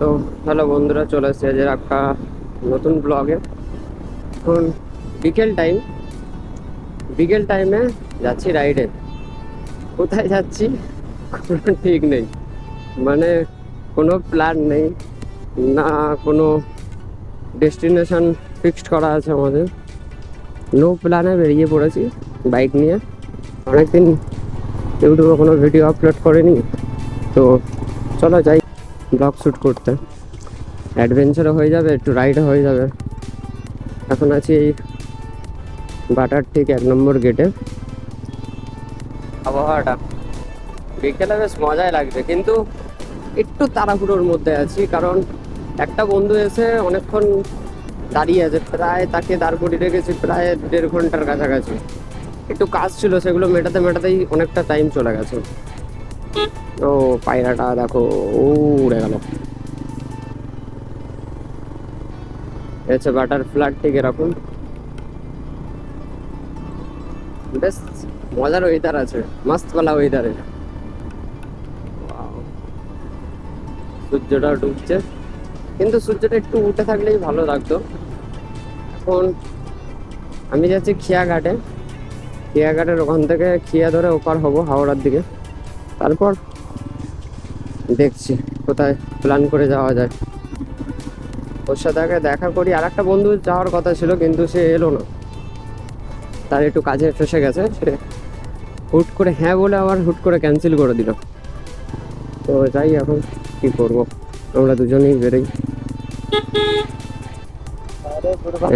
তো হ্যালো বন্ধুরা, চলে এসেছে আজের একটা নতুন ব্লগে এখন বিকেল টাইম বিকেল টাইমে যাচ্ছি রাইডে কোথায় যাচ্ছি? কোনো ঠিক নেই। মানে কোনো প্ল্যান নেই, না কোনো ডেস্টিনেশন ফিক্সড করা আছে আমাদের। নো প্ল্যানে বেরিয়ে পড়েছি বাইক নিয়ে। অনেকদিন ইউটিউবে কোনো ভিডিও আপলোড করিনি। তো চলো যাই। ব্লগ শ্যুট করতে। অ্যাডভেঞ্চারও হয়ে যাবে, একটু রাইডও হয়ে যাবে। এখন আছি এই বাটার ঠিক এক নম্বর গেটে আবহাওয়াটা। বিকেলে বেশ মজাই লাগছে কিন্তু একটু তাড়াহুড়োর মধ্যে আছি, কারণ একটা বন্ধু এসে অনেকক্ষণ দাঁড়িয়ে আছে, প্রায় তাকে দাঁড় করিয়ে রেখেছি, প্রায় দেড় ঘণ্টার কাছাকাছি। একটু কাজ ছিল, সেগুলো মেটাতে মেটাতেই অনেকটা টাইম চলে গেছে। ও, পায়রাটা দেখো, ও, উড়ে গেল। হচ্ছে বাটার ফ্ল্যাট ঠিক এরকম বেশ মজার ওয়েদার আছে মাস্ত পালা ওয়েদারে সূর্যটা ডুবছে। কিন্তু সূর্যটা একটু উঠে থাকলেই ভালো লাগতো। এখন আমি যাচ্ছি খিয়াঘাটে। খিয়াঘাটের ওখান থেকে খিয়া ধরে ওপার হব, হাওড়ার দিকে। তারপর দেখছি, কোথায় প্ল্যান করে যাওয়া যায়। ওর সাথে আগে দেখা করি আর একটা বন্ধু যাওয়ার কথা ছিল, কিন্তু সে এলো না। তার একটু কাজে ফেসে গেছে, সে হুট করে হ্যাঁ বলে আবার হুট করে ক্যান্সেল করে দিল। তো যাই, এখন কি করব? আমরা দুজনেই বেরোই।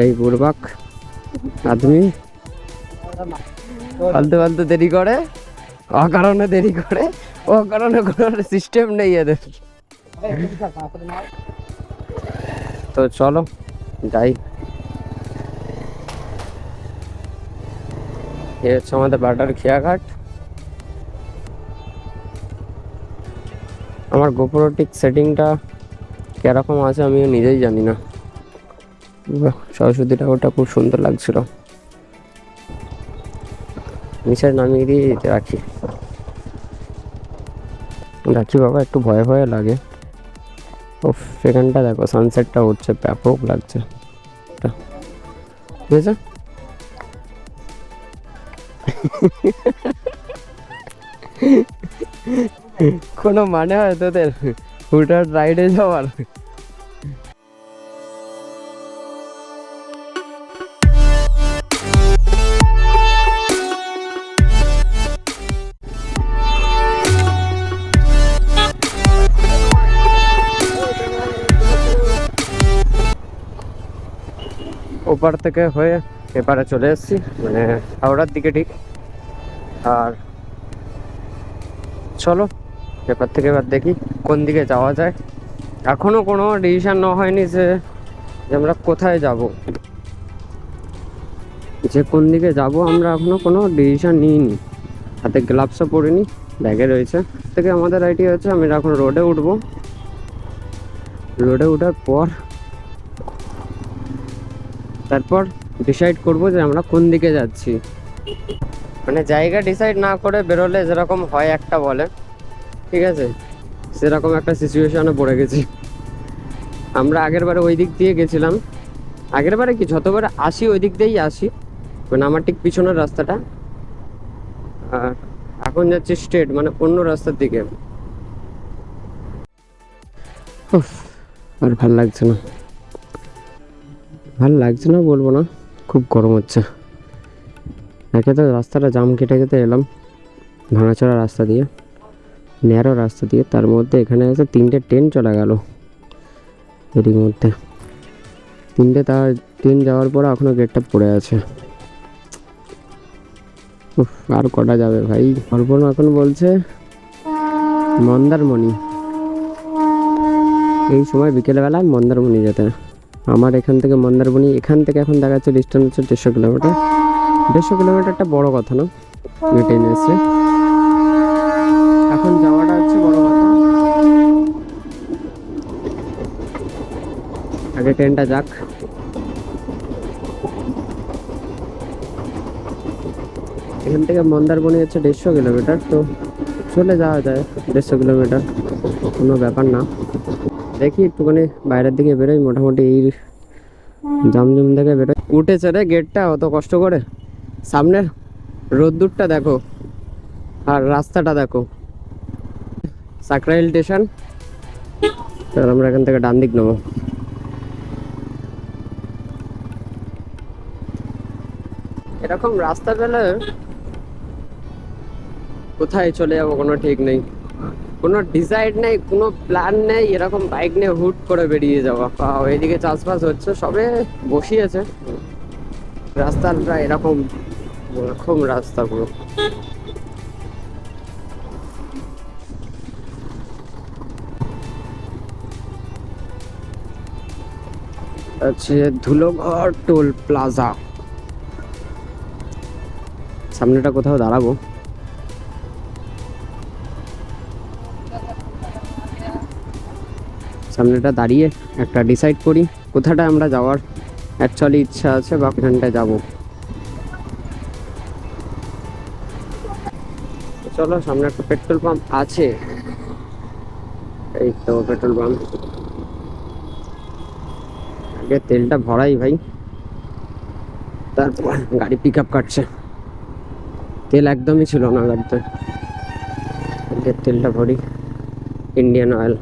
এই বুড়বাক, আদমি। ফালতু ফালতু দেরি করে, অকারণে দেরি করে। অকারণে কোনো সিস্টেম নেই এদের। তো চলো, যাই। এ হচ্ছে আমাদের বাটার খেয়াঘাট। আমার গোপুরো ঠিক সেটিংটা কীরকম আছে আমিও নিজেই জানি না। সরস্বতী ঠাকুরটা খুব সুন্দর লাগছিল। নিচে নামিয়ে দিয়ে রাখি। রাখি বাবা একটু ভয় ভয় লাগে। ও সেখানটা দেখো সানসেটটা উঠছে ব্যাপক লাগছে। বুঝেছ? কোনো মানে হয় তোদের? হুটার রাইডে যাওয়ার? ওপার থেকে হয়ে এপারে চলে এসেছি মানে হাওড়ার দিকে ঠিক। আর চলো, এপার থেকে এবার দেখি কোন দিকে যাওয়া যায়। এখনও কোনো ডিসিশান নেওয়া হয়নি যে আমরা কোথায় যাব। যে কোন দিকে যাব আমরা এখনও কোনো ডিসিশন নিইনি। হাতে গ্লাভসও পরিনি, ব্যাগে রয়েছে। থেকে আমাদের আইডিয়া হচ্ছে, আমরা এখন রোডে উঠবো। রোডে ওঠার পর তারপর ডিসাইড করব যে আমরা কোন দিকে যাচ্ছি। মানে জায়গা ডিসাইড না করে বেরোলে যেরকম হয় একটা বলে, ঠিক আছে? সেরকম একটা সিচুয়েশনে পড়ে গেছি। আমরা আগের বারে ওই দিক দিয়ে গেছিলাম। আগের বারে কি, যতবার আসি ওই দিক দিয়েই আসি। মানে আমার ঠিক পিছনের রাস্তাটা। এখন যাচ্ছি স্ট্রেট মানে অন্য রাস্তার দিকে। আর ভালো লাগছে না। ভালো লাগছে না বলব না খুব গরম হচ্ছে। একে তো রাস্তাটা জাম কেটে কেটে এলাম ভাঙাচোরা রাস্তা দিয়ে ন্যারো রাস্তা দিয়ে তার মধ্যে এখানে এসে তিনটে ট্রেন চলে গেল। এরই মধ্যে। তিনটে তার ট্রেন যাওয়ার পর এখনও গেটটা পড়ে আছে। উফ, আর কটা যাবে ভাই? অর্পণ এখন বলছে মন্দারমণি। এই সময় বিকেলবেলা মন্দারমণি যেতে। আমার এখান থেকে মন্দারমণি, এখান থেকে এখন দেখা যাচ্ছে ডিস্টেন্স হচ্ছে দেড়শো কিলোমিটার। দেড়শো কিলোমিটারটা বড় কথা না? মেটে এসছে এখন যাওয়াটা হচ্ছে বড় কথা। আগে ট্রেনটা যাক। এখান থেকে মন্দারমণি হচ্ছে দেড়শো কিলোমিটার, তো চলে যাওয়া যায় দেড়শো কিলোমিটার। কোনো ব্যাপার না। দেখি একটুখানি বাইরের দিকে বেরোই, মোটামুটি এই জামজুম থেকে বেরোই। উঠেছে রে গেটটা অত কষ্ট করে। সামনের রোদ্দুরটা দেখো, আর রাস্তাটা দেখো। সাকরাইল স্টেশন আমরা এখান থেকে ডান দিক নেব। এরকম রাস্তা পেলে কোথায় চলে যাব কোনো ঠিক নেই। কোনো ডিসাইড নেই, কোনো প্ল্যান নেই, এরকম বাইক নিয়ে হুট করে বেরিয়ে যাওয়া। এদিকে চাষবাস হচ্ছে, সবে বসিয়েছে। রাস্তাটা এরকম এরকম রাস্তা পুরো আছে ধুলোঘর টোল প্লাজা। সামনেটা কোথাও দাঁড়াবো। সামনেটা দাঁড়িয়ে একটা ডিসাইড করি, কোথাটা আমরা যাওয়ার অ্যাকচুয়ালি ইচ্ছা আছে বা ওখানটায় যাব। চলো, সামনে একটা পেট্রোল পাম্প আছে। এই তো পেট্রোল পাম্প আগে তেলটা ভরাই ভাই। তারপর গাড়ি পিক আপ কাটছে। তেল একদমই ছিল না গাড়িতে। তেলটা ভরি। ইন্ডিয়ান অয়েল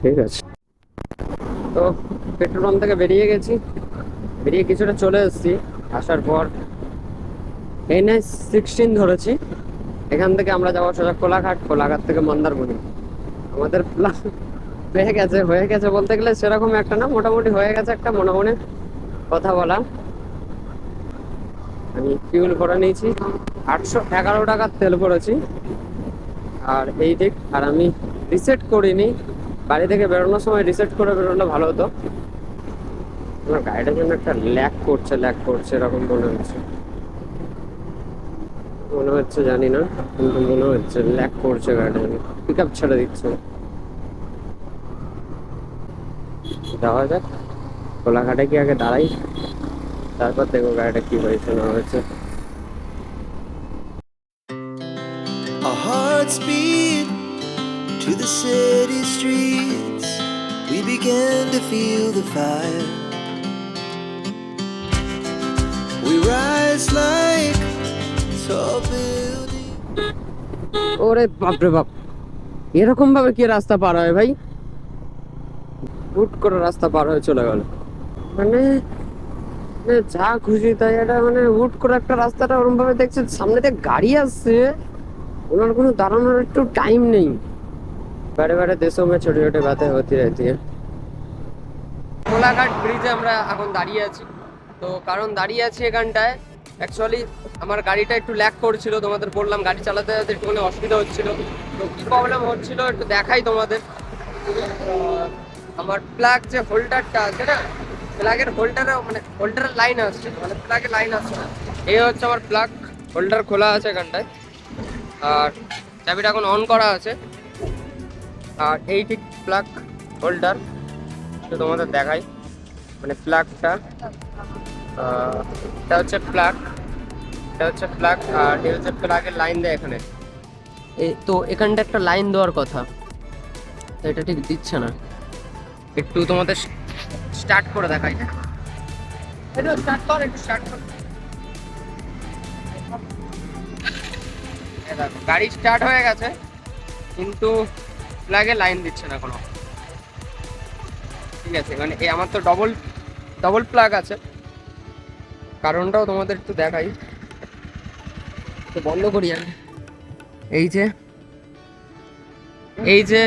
ঠিক আছে। তো পেট্রোল পাম্প থেকে বেরিয়ে গেছি। বেরিয়ে কিছুটা চলে এসেছি। আসার পর এন এস সিক্সটিন ধরেছি। এখান থেকে আমরা যাব সোজা কোলাঘাট কোলাঘাট থেকে মন্দারমণি। আমাদের প্ল্যান হয়ে গেছে হয়ে গেছে বলতে গেলে সেরকম একটা না, মোটামুটি হয়ে গেছে একটা মনে মনে কথা বলা। আমি ফিউল করে নিয়েছি। আটশো এগারো টাকার তেল ভরেছি। আর এই দিক, আর আমি রিসেট করিনি। বাড়ি থেকে বেরোনোর সময় রিসেট করে বেরোলে ভালো হতো। আমার গাড়িটার জন্য একটা ল্যাক করছে ল্যাক করছে, এরকম মনে হচ্ছে। মনে হচ্ছে জানি না, কিন্তু মনে হচ্ছে ল্যাক করছে গাড়িটা পিক আপ ছেড়ে দিচ্ছে। যাওয়া যাক, কোলাঘাটে কি আগে দাঁড়াই? তারপর দেখো গাড়িটা কি হয়েছে, না হয়েছে। The city streets. We began to feel the fire. We rise like tall buildings. ওরে বাপরে বাপ এরকম ভাবে কি রাস্তা পার হয় ভাই হুট করে রাস্তা পার হয়ে চলে গেল মানে মানে যা খুশি তাই, এটা মানে হুট করে একটা রাস্তাটা ওরকম ভাবে দেখছে সামনে দিয়ে গাড়ি আসছে, ওনার কোনো দাঁড়ানোর একটু টাইম নেই বারে বারে দেশো মে ছোট ছোট বাতে হতে রহতি है কোলাঘাট ব্রিজে আমরা এখন দাঁড়িয়ে আছি। তো কারণ দাঁড়িয়ে আছি এখানটায় অ্যাকচুয়ালি আমার গাড়িটা একটু ল্যাক করছিল, তোমাদের বললাম গাড়ি চালাতে চালাতে একটুখানি অসুবিধা হচ্ছিল। তো কী প্রবলেম হচ্ছিল একটু দেখাই তোমাদের। আমার প্লাগ যে হোল্ডারটা আছে না প্লাগের হোল্ডারে মানে হোল্ডারের লাইন আসছে মানে প্লাগের লাইন আসছে না। এই হচ্ছে আমার প্লাগ হোল্ডার খোলা আছে এখানটায়। আর চাবিটা এখন অন করা আছে। আর এই ঠিক প্লাগ হোল্ডার তো তোমাদের দেখাই। মানে প্লাগটা এটা হচ্ছে প্লাগ এটা হচ্ছে প্লাগ আর এটা হচ্ছে প্লাগের লাইন দেয় এখানে। তো এখানটা একটা লাইন দেওয়ার কথা। এটা ঠিক দিচ্ছে না। একটু তোমাদের স্টার্ট করে দেখাই। এটা স্টার্ট কর, একটু স্টার্ট কর। গাড়ি স্টার্ট হয়ে গেছে, কিন্তু প্লাগে লাইন দিচ্ছে না কোনো। ঠিক আছে মানে এই আমার তো ডবল ডবল প্লাগ আছে। কারণটাও তোমাদের একটু দেখাই। তো বন্ধ করি আমি। এই যে এই যে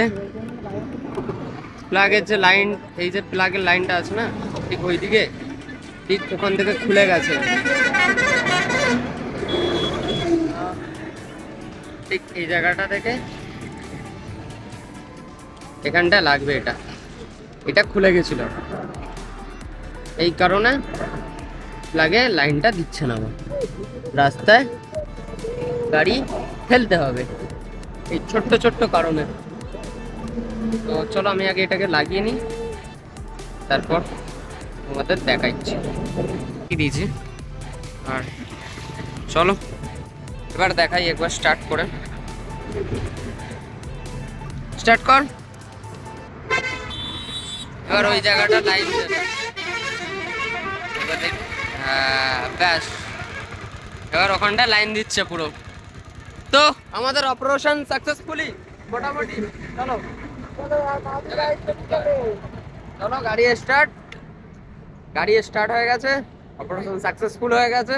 প্লাগের যে লাইন এই যে প্লাগের লাইনটা আছে না, ঠিক ওইদিকে, ঠিক ওখান থেকে খুলে গেছে। ঠিক এই জায়গাটা থেকে এখানটা লাগবে এটা। এটা খুলে গেছিল। এই কারণে লাগে লাইনটা দিচ্ছে না আমার রাস্তায় গাড়ি ফেলতে হবে। এই ছোট্ট ছোট্ট কারণে। তো চলো আমি আগে এটাকে লাগিয়ে নিই। তারপর তোমাদের দেখাচ্ছি। কি দিয়েছি? আর চলো, এবার দেখাই, একবার স্টার্ট করে। স্টার্ট কর। এবার ওই জায়গাটা লাইন ব্যাস। এবার ওখানটা লাইন দিচ্ছে পুরো। তো আমাদের অপারেশন সাকসেসফুলি মোটামুটি। চলো। চলো গাড়ি স্টার্ট গাড়ি স্টার্ট হয়ে গেছে। অপারেশন সাকসেসফুল হয়ে গেছে।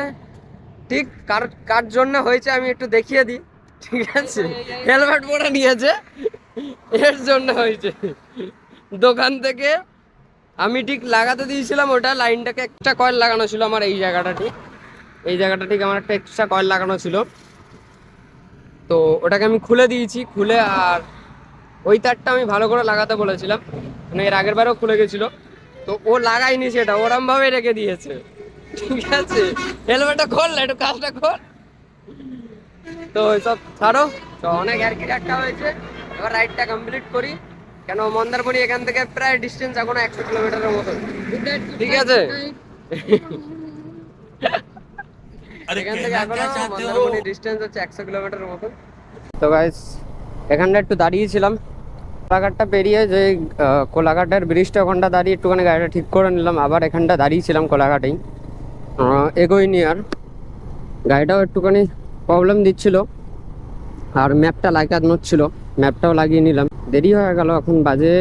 ঠিক কার কার জন্য হয়েছে আমি একটু দেখিয়ে দিই। ঠিক আছে? হেলমেট পরে নিয়েছে। এর জন্য হয়েছে। দোকান থেকে আমি ঠিক লাগাতে দিয়েছিলাম ওটা লাইনটাকে একটা কয়েল লাগানো ছিল আমার এই জায়গাটা ঠিক। এই জায়গাটা ঠিক আমার একটা এক্সট্রা কয়েল লাগানো ছিল। তো ওটাকে আমি খুলে দিয়েছি, খুলে আর ওই তারটা আমি ভালো করে লাগাতে বলেছিলাম। মানে এর আগের বারেও খুলে গেছিল। তো ও লাগাইনি সেটা ওরম ভাবে রেখে দিয়েছে। ঠিক আছে? হেলমেটটা খোল, একটু কাজটা খোল। তো সব ছাড়ো। তো অনেক আর কি একটা হয়েছে। এবার রাইডটা কমপ্লিট করি। কেন মন্দারমণি এখান থেকে প্রায় ডিস্টেন্স এখন একশো কিলোমিটারের মতো। ঠিক আছে? এখান থেকে এখনও মন্দারমণি ডিস্টেন্স হচ্ছে একশো কিলোমিটারের মতো। তো গাইস এখানটা একটু দাঁড়িয়েছিলাম। কোলাঘাটটা পেরিয়ে যে আহ, কোলাঘাটের ব্রিজটা ওখানটা দাঁড়িয়ে একটুখানি গাড়িটা ঠিক করে নিলাম। আবার এখানটা দাঁড়িয়েছিলাম কোলাঘাটেই। আর। গাড়িটাও একটুখানি প্রবলেম দিচ্ছিল। আর ম্যাপটা লাগাত নচ্ছিল ম্যাপটাও লাগিয়ে নিলাম। দেরি হয়ে গেল, এখন বাজে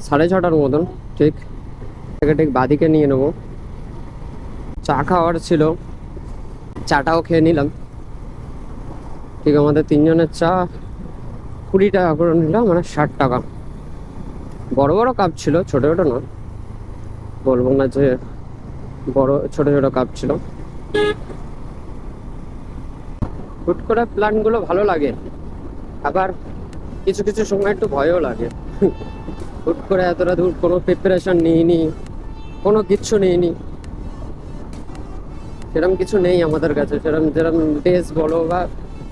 সাড়ে ছটার মতন। ঠিক। থেকে ঠিক বাদিকে নিয়ে নেব। চা খাওয়ার ছিল। চাটাও খেয়ে নিলাম। ঠিক আমাদের তিনজনের চা কুড়ি টাকা করে নিল মানে ষাট টাকা। বড় বড় কাপ ছিল, ছোটো ছোটো না বলব না যে বড়, ছোট ছোট কাপ ছিল। হুট করে প্ল্যানগুলো ভালো লাগে। আবার কিছু কিছু সময় একটু ভয়ও লাগে। হুট করে এতটা দূর কোনো প্রিপারেশন নিইনি, কোনো কিচ্ছু নিইনি। সেরকম কিছু নেই আমাদের কাছে সেরকম যেরকম ড্রেস বলো বা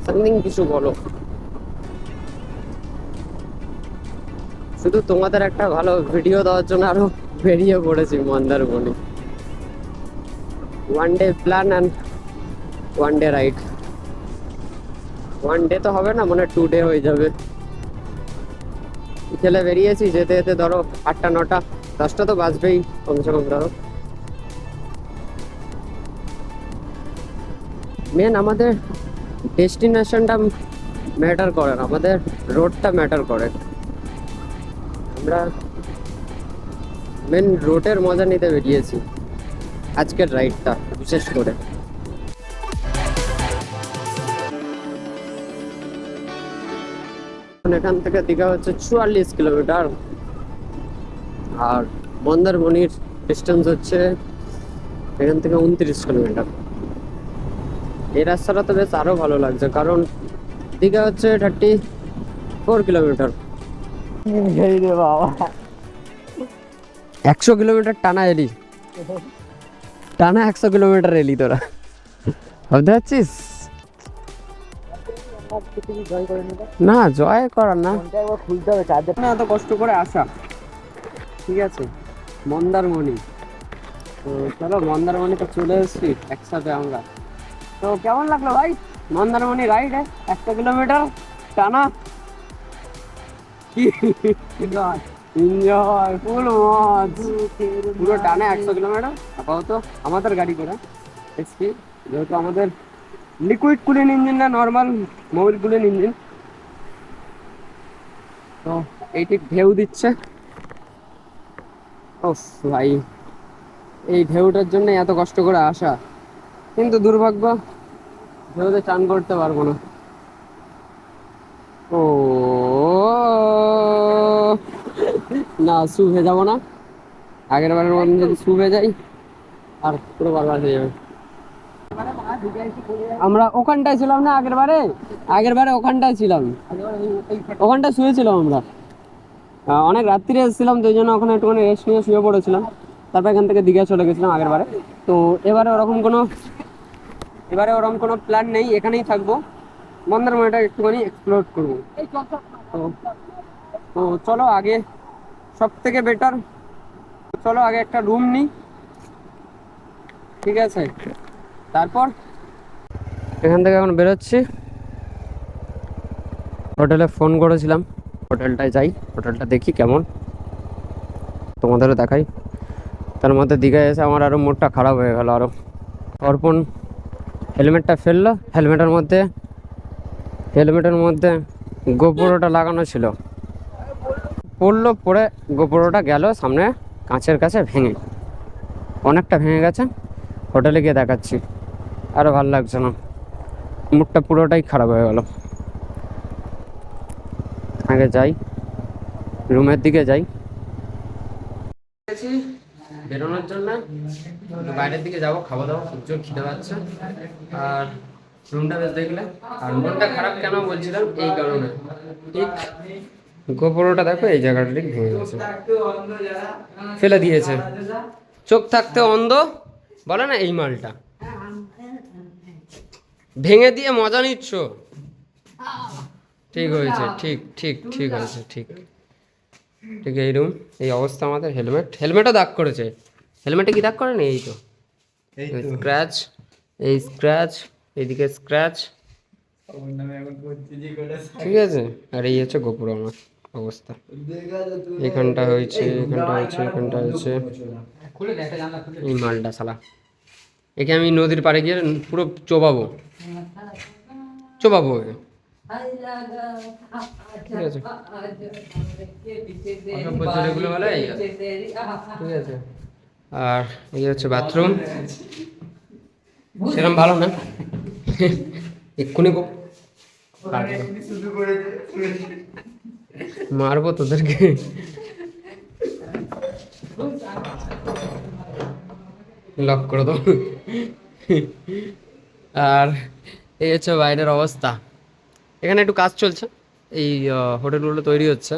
সামথিং কিছু বলো। শুধু তোমাদের একটা ভালো ভিডিও দেওয়ার জন্য আরও বেরিয়ে পড়েছি Mandarmani. One day plan and one day ride one day তো হবে না মানে টু ডে হয়ে যাবে। বিকেলে বেরিয়েছি, যেতে যেতে ধরো আটটা, নটা, দশটা তো বাজবেই কমসে কম ধরো। মেন আমাদের ডেস্টিনেশনটা ম্যাটার করে না, আমাদের রোডটা ম্যাটার করে। আমরা মেন রোডের মজা নিতে বেরিয়েছি, আজকের রাইডটা বিশেষ করে। এখন এখান থেকে দীঘা হচ্ছে চুয়াল্লিশ কিলোমিটার। আর মন্দারমণির ডিস্টেন্স হচ্ছে এখান থেকে উনত্রিশ কিলোমিটার। এই রাস্তাটা তো বেশ আরও ভালো লাগছে কারণ দীঘা হচ্ছে থার্টি ফোর কিলোমিটার একশো কিলোমিটার টানা এলি। টানা একশো কিলোমিটার এলি তোরা। ভাবতে পারছিস? না জয় করা না। খুলতে হবে চার্জার না এত কষ্ট করে আসা। ঠিক আছে। মন্দারমণি। তো চলো মন্দারমণিতে চলে এসেছি একসাথে আমরা। তো কেমন লাগল ভাই? মন্দারমণি রাইড একটা কিলোমিটার? টানা? কি এনজয় ফুল মজ। পুরো টানা একশো কিলোমিটার আপাতত আমাদের গাড়ি করে। এসছি যেহেতু আমাদের লিকুইড কুলিং ইঞ্জিন না নর্মাল মোবিল কুলিং ইঞ্জিন তো এইটি ঢেউ দিচ্ছে। ও ভাই, এই ঢেউটার জন্য এত কষ্ট করে আসা। কিন্তু দুর্ভাগ্য, ঢেউতে চান করতে পারব না। ও, না শু যাব না। আগের বারের মতন যদি শু ভেজাই আর পুরো বারবার হয়ে যাবে। আমরা ওখানটায় ছিলাম না আগের বারে? আগের বারে ওখানটায় ছিলাম। ওখানটায় শুয়েছিলাম আমরা। অনেক রাত্রিরে এসেছিলাম, তো জন্য ওখানে একটুখানি রেস্ট নিয়ে শুয়ে পড়েছিলাম। তারপর এখান থেকে দীঘা চলে গেছিলাম আগের বারে। তো এবারে ওরকম কোনো এবারে ওরকম কোনো প্ল্যান নেই, এখানেই থাকব। মন্দারমণিটা একটুখানি এক্সপ্লোর করব। তো তো চলো আগে সব থেকে বেটার চলো আগে একটা রুম নিই। ঠিক আছে? তারপর এখান থেকে এখন বেরোচ্ছি। হোটেলে ফোন করেছিলাম, হোটেলটায় যাই, হোটেলটা দেখি কেমন। তোমাদেরও দেখাই। তার মধ্যে দীঘায় এসে আমার আরও মুডটা খারাপ হয়ে গেল আরও অর্পণ হেলমেটটা ফেলল, হেলমেটের মধ্যে হেলমেটের মধ্যে গোপুরোটা লাগানো ছিল। পড়ল, পড়ে গোপুরোটা গেল, সামনে কাঁচের কাছে ভেঙে। অনেকটা ভেঙে গেছে। হোটেলে গিয়ে দেখাচ্ছি। আরও ভালো লাগছে না। মুডটা পুরোটাই খারাপ হয়ে গেল। আগে যাই। রুমের দিকে যাই। বেরোনোর জন্য। বাইরের দিকে যাব খাওয়া দাওয়া প্রচুর খিদে পাচ্ছে। আর রুমটা বেশ দেখলে। আর মনটা খারাপ কেন বলছিলাম? এই কারণে। ঠিক। গোপরোটা দেখো, এই জায়গাটা ঠিক ভেঙে গেছে। ফেলে দিয়েছে। চোখ থাকতে অন্ধ। বলে না এই মালটা। ভেঙে দিয়ে মজা নিচ্ছ? ঠিক হয়েছে ঠিক ঠিক ঠিক হয়েছে ঠিক। ঠিক এই রুম এই অবস্থা আমাদের হেলমেট হেলমেটও দাগ করেছে। হেলমেটে কি দাগ করেনি এই তো। স্ক্র্যাচ এই স্ক্র্যাচ এইদিকে স্ক্র্যাচ ঠিক আছে। আর এই হচ্ছে গোপুর আমার অবস্থা। এখানটা হয়েছে এখানটা হয়েছে এখানটা হয়েছে। এই মালটা শালা। একে আমি নদীর পাড়ে গিয়ে পুরো চোবাবো। চোবাবো একে ঠিক আছে। আর এই হচ্ছে বাথরুম। সেরকম ভালো না। এক্ষুনি মারবো তোদেরকে। লক করে দাও আর এই হচ্ছে বাইরের অবস্থা। এখানে একটু কাজ চলছে। এই হোটেলগুলো তৈরি হচ্ছে।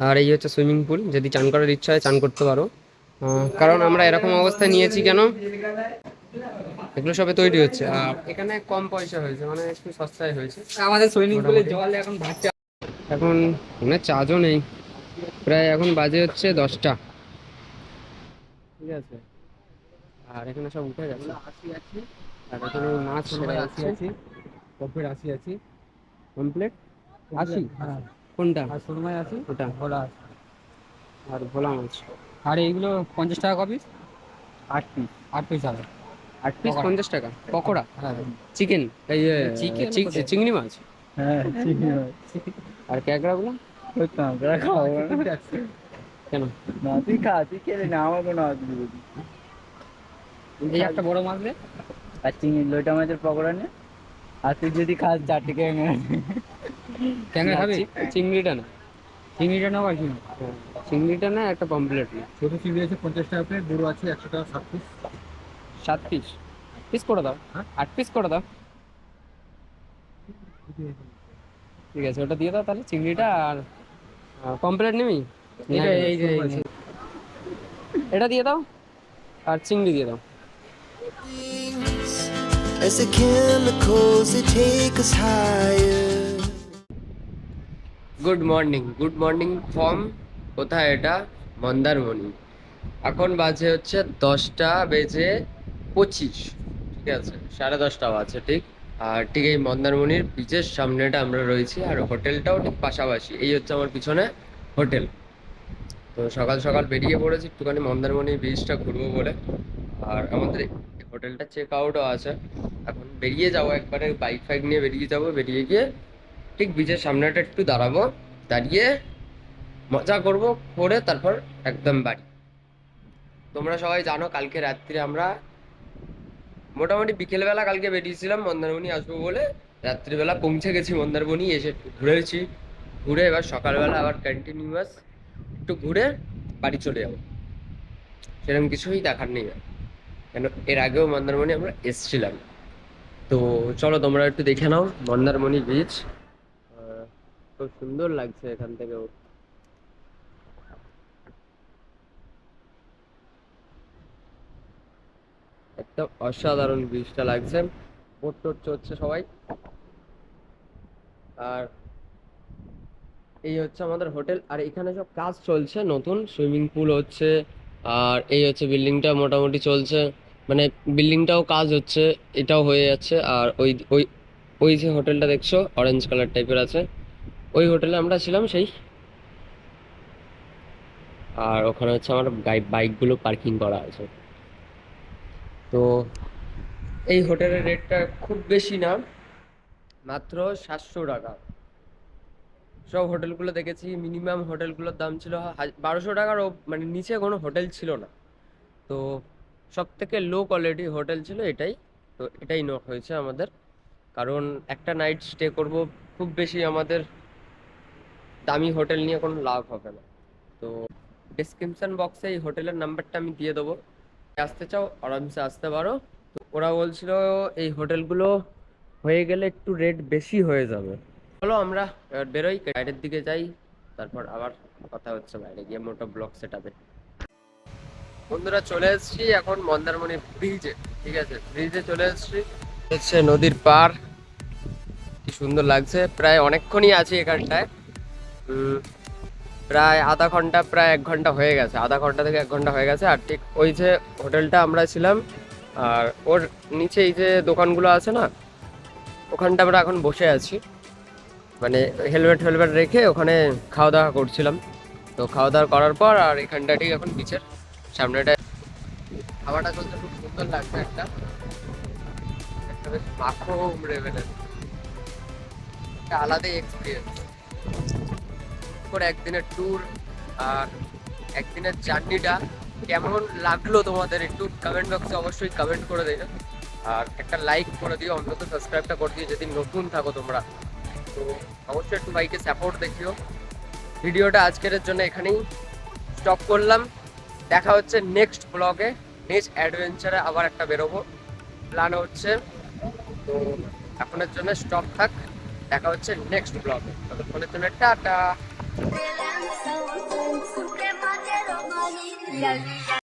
আর এই হচ্ছে সুইমিং পুল। যদি চান করার ইচ্ছা হয় চান করতে পারো। কারণ আমরা এরকম অবস্থায় নিয়েছি কেন? এগুলো সবে তৈরি হচ্ছে। আর এখানে কম পয়সা হয়েছে মানে একটু সস্তায় হয়েছে। আমাদের সুইমিং পুলে জল এখন ভাসছে। এখন মানে চার্জও নেই। প্রায় এখন বাজে হচ্ছে দশটা। ঠিক আছে। আর এখানে সব উঠে গেছে। আর এখানে মাছ আশি আছি? কফির আশি আছি কমপ্লিট আশি? হ্যাঁ কোনটা? আর সুরমাই আছি? ওটা। ভোলা আর ভোলা মাছ। আর এইগুলো পঞ্চাশ টাকা কপি? আট পিস আট পিস হবে। আট পিস পঞ্চাশ টাকা। পকোড়া? হ্যাঁ। চিকেন? চিকেন? চিংড়ি মাছ? হ্যাঁ আর ক্যাকড়াগুলো কেন? না তুই খা তুই খেলে না আমার কোনো অসুবিধা নেই এই একটা বড় মাছ দে আর চিংড়ি লোটা মাছের পকোড়া নে। আর তুই যদি খাস চারটে কে ট্যাংরা খাবি? চিংড়িটা না। চিংড়িটা নাও আর হ্যাঁ, চিংড়িটা না একটা পমপ্লেট না। ছোটো চিংড়ি আছে পঞ্চাশ টাকা প্লেট বড় আছে একশো টাকা সাত পিস সাত পিস পিস করে দাও। হ্যাঁ? আট পিস করে দাও। ঠিক আছে ওটা দিয়ে দাও তাহলে চিংড়িটা আর কমপ্লেট নিবি? এটা এই যে এই যে। এটা দিয়ে দাও আর চিংড়ি দিয়ে দাও। As the chemicals, they take us higher. Good morning good morning from কোথায় এটা? মন্দারমণি। এখন বাজে হচ্ছে দশটা বেজে পঁচিশ। ঠিক আছে? সাড়ে দশটা বাজে, ঠিক? আর ঠিক এই মন্দারমণির বিচের সামনেটা আমরা রয়েছি আর হোটেলটাও ঠিক পাশাপাশি। এই হচ্ছে আমার পিছনে হোটেল। তো সকাল সকাল বেরিয়ে পড়েছি, একটুখানি মন্দারমণি বিচটা ঘুরবো বলে। আর আমাদের হোটেলটা চেক আউটও আছে। বেরিয়ে যাব একবারে বাইক ফাইক নিয়ে বেরিয়ে যাব, বেরিয়ে গিয়ে ঠিক বিচের সামনেটা একটু দাঁড়াবো, দাঁড়িয়ে মজা করব, করে তারপর একদম বাড়ি। তোমরা সবাই জানো কালকে রাত্রে আমরা মোটামুটি বিকেলবেলা কালকে বেরিয়েছিলাম, মন্দারমণি আসব বলে রাত্রিবেলা পৌঁছে গেছি মন্দারমণি, এসে ঘুরেছি। ঘুরে এবার সকালবেলা আবার কন্টিনিউয়াস একটু ঘুরে বাড়ি চলে যাব। সেরকম কিছুই দেখার নেই। কেন, এর আগেও মন্দারমণি আমরা এসছিলাম। তো চলো তোমরা একটু দেখে নাও মন্দারমণি বিচ খুব সুন্দর লাগছে এখান থেকেও। একটা অসাধারণ বীজটা লাগছে। বোট টোট সবাই। আর এই হচ্ছে আমাদের হোটেল। আর এখানে সব কাজ চলছে, নতুন। সুইমিং পুল হচ্ছে, আর এই হচ্ছে বিল্ডিংটা মোটামুটি চলছে। মানে বিল্ডিংটাও কাজ হচ্ছে, এটাও হয়ে যাচ্ছে। আর ওই ওই ওই যে হোটেলটা দেখছ অরেঞ্জ কালার টাইপের আছে, ওই হোটেলে আমরা ছিলাম সেই। আর ওখানে হচ্ছে আমার বাইকগুলো পার্কিং করা আছে। তো এই হোটেলের রেটটা খুব বেশি না, মাত্র সাতশো টাকা। সব হোটেলগুলো দেখেছি মিনিমাম হোটেলগুলোর দাম ছিল বারোশো টাকার মানে নিচে কোনো হোটেল ছিল না। তো সব থেকে লো কোয়ালিটি হোটেল ছিল এটাই। তো এটাই নোট হয়েছে আমাদের। কারণ একটা নাইট স্টে করব, খুব বেশি আমাদের দামি হোটেল নিয়ে কোনো লাভ হবে না। তো ডিসক্রিপশন বক্সে এই হোটেলের নাম্বারটা আমি দিয়ে দেবো। আসতে চাও, আরামসে আসতে পারো। তো ওরা বলছিল, এই হোটেলগুলো হয়ে গেলে একটু রেট বেশি হয়ে যাবে। চলো আমরা বেরোই বাইরের দিকে যাই। তারপর আবার কথা হচ্ছে বাইরে গিয়ে, মোটো ব্লক সেটাবে বন্ধুরা চলে এসেছি এখন মন্দারমণি ব্রিজে, ঠিক আছে? ব্রিজে চলে এসেছি। হচ্ছে নদীর পার কি সুন্দর লাগছে। প্রায় অনেকক্ষণই আছি এখানটায়। প্রায় আধা ঘণ্টা, প্রায় এক ঘণ্টা হয়ে গেছে। আধা ঘণ্টা থেকে এক ঘণ্টা হয়ে গেছে। আর ঠিক ওই যে হোটেলটা আমরা ছিলাম, আর ওর নিচে এই যে দোকানগুলো আছে না, ওখানটা আমরা এখন বসে আছি। মানে হেলমেট হেলমেট রেখে ওখানে খাওয়া দাওয়া করছিলাম। তো খাওয়া দাওয়া করার পর আর এখানটা ঠিক এখন বিচের সামনেটা হাওয়াটা চলতে খুব সুন্দর লাগছে একটা। একটা বেশ মাখো লেভেলের একটা আলাদাই এক্সপিরিয়েন্স করে একদিনের ট্যুর আর একদিনের জার্নিটা কেমন লাগল তোমাদের একটু কমেন্ট বক্সে অবশ্যই কমেন্ট করে দেবে আর একটা লাইক করে দিও, অন্তত সাবস্ক্রাইবটা করে দিও, যদি নতুন থাকো তোমরা। তো অবশ্যই একটু ভাইকে সাপোর্ট দেখিও। ভিডিওটা আজকের জন্য এখানেই স্টপ করলাম। দেখা হচ্ছে নেক্সট ব্লগে নেক্সট অ্যাডভেঞ্চারে আবার একটা বেরোবো। প্ল্যান হচ্ছে, তো এখনের জন্য স্টপ থাক, দেখা হচ্ছে নেক্সট ব্লগে ততক্ষণের জন্য টাটা।